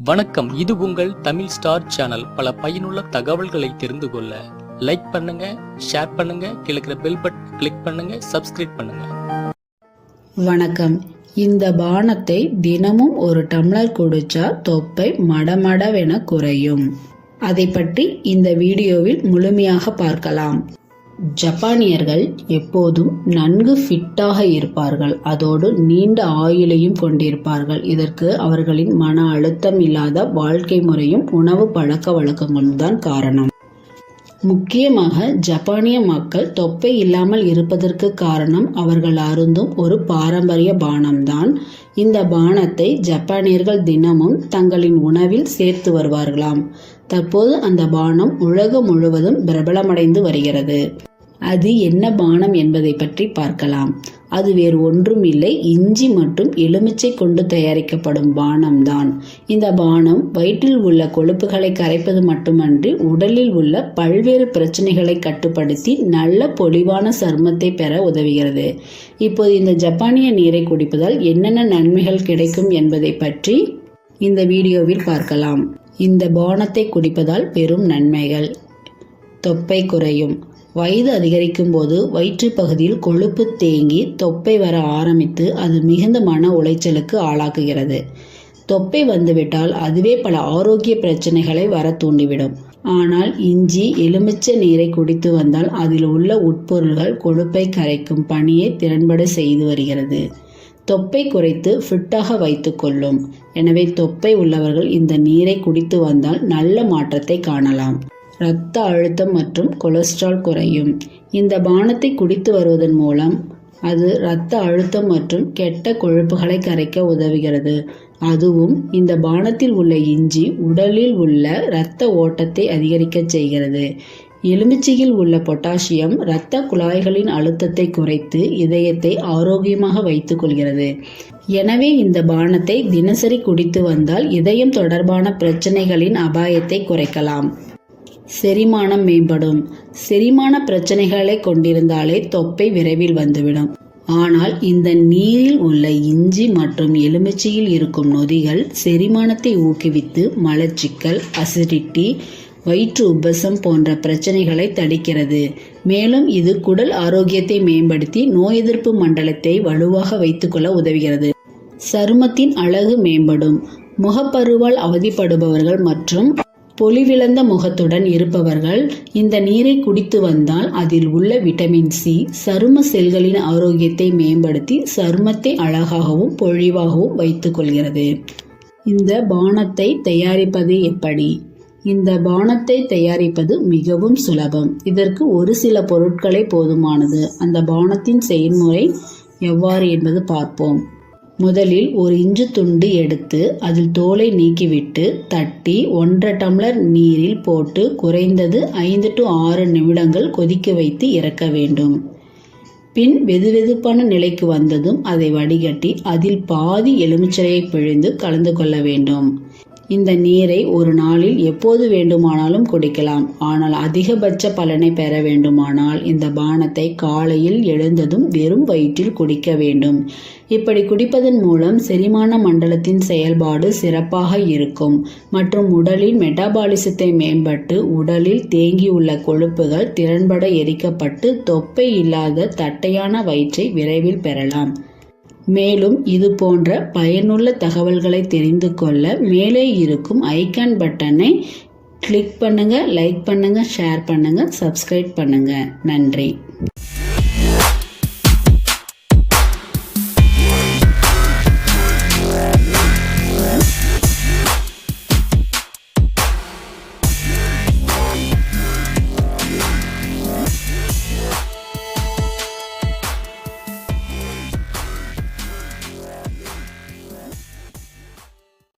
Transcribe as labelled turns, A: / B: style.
A: வணக்கம். இது உங்கள் தமிழ் ஸ்டார் சேனல். பல பயனுள்ள தகவல்களை தெரிந்து கொள்ள லைக் பண்ணுங்க ஷேர் பண்ணுங்க கிழக்கிற பெல் பட்டன் கிளிக் பண்ணுங்க சப்ஸ்கிரைப் பண்ணுங்க.
B: வணக்கம். இந்த பானத்தை தினமும் ஒரு டம்ளர் குடிச்சா தொப்பை மடமடவென குறையும். அதை பற்றி இந்த வீடியோவில் முழுமையாக பார்க்கலாம். ஜப்பானியர்கள் எப்போதும் நன்கு ஃபிட்டாக இருப்பார்கள். அதோடு நீண்ட ஆயுளையும் கொண்டிருப்பார்கள். இதற்கு அவர்களின் மன அழுத்தம் இல்லாத வாழ்க்கை முறையும் உணவு பழக்க வழக்கங்களும் தான் காரணம். முக்கியமாக ஜப்பானிய மக்கள் தொப்பை இல்லாமல் இருப்பதற்கு காரணம் அவர்கள் அருந்தும் ஒரு பாரம்பரிய பானம்தான். இந்த பானத்தை ஜப்பானியர்கள் தினமும் தங்களின் உணவில் சேர்த்து வருவார்களாம். தற்போது அந்த பானம் உலகம் முழுவதும் பிரபலமடைந்து வருகிறது. அது என்ன பானம் என்பதை பற்றி பார்க்கலாம். அது வேறு ஒன்றும் இல்லை. இஞ்சி மற்றும் எலுமிச்சை கொண்டு தயாரிக்கப்படும் பானம்தான். இந்த பானம் வயிற்றில் உள்ள கொழுப்புகளை கரைப்பது மட்டுமன்றி உடலில் உள்ள பல்வேறு பிரச்சனைகளை கட்டுப்படுத்தி நல்ல பொலிவான சருமத்தை பெற உதவுகிறது. இப்போது இந்த ஜப்பானிய நீரை குடிப்பதால் என்னென்ன நன்மைகள் கிடைக்கும் என்பதை பற்றி இந்த வீடியோவில் பார்க்கலாம். இந்த பானத்தை குடிப்பதால் பெரும் நன்மைகள். தொப்பை குறையும். வயது அதிகரிக்கும் போது வயிற்றுப் பகுதியில் கொழுப்பு தேங்கி தொப்பை வர ஆரம்பித்து அது மிகுந்த மன உளைச்சலுக்கு ஆளாக்குகிறது. தொப்பை வந்துவிட்டால் அதுவே பல ஆரோக்கிய பிரச்சனைகளை வர தூண்டிவிடும். ஆனால் இஞ்சி எலுமிச்சை நீரை குடித்து வந்தால் அதில் உள்ள உட்பொருள்கள் கொழுப்பை கரைக்கும் பணியை திறன்பட செய்து வருகிறது. தொப்பை குறைத்து ஃபிட்டாக வைத்துக்கொள்ளும் எனவே தொப்பை உள்ளவர்கள் இந்த நீரை குடித்து வந்தால் நல்ல மாற்றத்தை காணலாம். இரத்த அழுத்தம் மற்றும் கொலஸ்ட்ரால் குறையும். இந்த பானத்தை குடித்து வருவதன் மூலம் அது இரத்த அழுத்தம் மற்றும் கெட்ட கொழுப்புகளை கரைக்க உதவுகிறது. அதுவும் இந்த பானத்தில் உள்ள இஞ்சி உடலில் உள்ள இரத்த ஓட்டத்தை அதிகரிக்க செய்கிறது. எலுமிச்சையில் உள்ள பொட்டாசியம் இரத்த குழாய்களின் அழுத்தத்தை குறைத்து இதயத்தை ஆரோக்கியமாக வைத்துக் கொள்கிறது. எனவே இந்த பானத்தை தினசரி குடித்து வந்தால் இதயம் தொடர்பான பிரச்சனைகளின் அபாயத்தை குறைக்கலாம். செரிமானம் மேம்படும். செரிமான பிரச்சனைகளை கொண்டிருந்தாலே தொப்பை விரைவில் வந்துவிடும். ஆனால் இந்த நீரில் உள்ள இஞ்சி மற்றும் எலுமிச்சையில் இருக்கும் நொதிகள் செரிமானத்தை ஊக்குவித்து மலச்சிக்கல் அசிடிட்டி வயிற்று உபசம் போன்ற பிரச்சனைகளை தடுக்கிறது. மேலும் இது குடல் ஆரோக்கியத்தை மேம்படுத்தி நோய் எதிர்ப்பு மண்டலத்தை வலுவாக வைத்துக்கொள்ள உதவுகிறது. சருமத்தின் அழகு மேம்படும். முகப்பருவால் அவதிப்படுபவர்கள் மற்றும் பொலிவிழந்த முகத்துடன் இருப்பவர்கள் இந்த நீரை குடித்து வந்தால் அதில் உள்ள விட்டமின் சி சரும செல்களின் ஆரோக்கியத்தை மேம்படுத்தி சருமத்தை அழகாகவும் பொழிவாகவும் வைத்துக் கொள்கிறது. இந்த பானத்தை தயாரிப்பது எப்படி? இந்த பானத்தை தயாரிப்பது மிகவும் சுலபம். இதற்கு ஒரு சில பொருட்களே போதுமானது. அந்த பானத்தின் செயல்முறை எவ்வாறு என்பது பார்ப்போம். முதலில் ஒரு இஞ்சு துண்டு எடுத்து அதில் தோலை நீக்கிவிட்டு தட்டி ஒன்றரை டம்ளர் நீரில் போட்டு குறைந்தது ஐந்து டு ஆறு நிமிடங்கள் கொதிக்க வைத்து இறக்க வேண்டும். பின் வெதுவெதுப்பான நிலைக்கு வந்ததும் அதை வடிகட்டி அதில் பாதி எலுமிச்சையை பிழிந்து கலந்து கொள்ள வேண்டும். இந்த நீரை ஒரு நாளில் எப்போது வேண்டுமானாலும் குடிக்கலாம். ஆனால் அதிகபட்ச பலனை பெற வேண்டுமானால் இந்த பானத்தை காலையில் எழுந்ததும் வெறும் வயிற்றில் குடிக்க வேண்டும். இப்படி குடிப்பதன் மூலம் செரிமான மண்டலத்தின் செயல்பாடு சிறப்பாக இருக்கும். மற்றும் உடலின் மெட்டாபாலிசத்தை மேம்பட்டு உடலில் தேங்கியுள்ள கொழுப்புகள் திறன்பட எரிக்கப்பட்டு தொப்பை இல்லாத தட்டையான வயிற்றை விரைவில் பெறலாம். மேலும் இது போன்ற பயனுள்ள தகவல்களை தெரிந்து கொள்ள மேலே இருக்கும் ஐக்கான் பட்டனை கிளிக் பண்ணுங்கள் லைக் பண்ணுங்கள் ஷேர் பண்ணுங்கள் சப்ஸ்கிரைப் பண்ணுங்கள் நன்றி.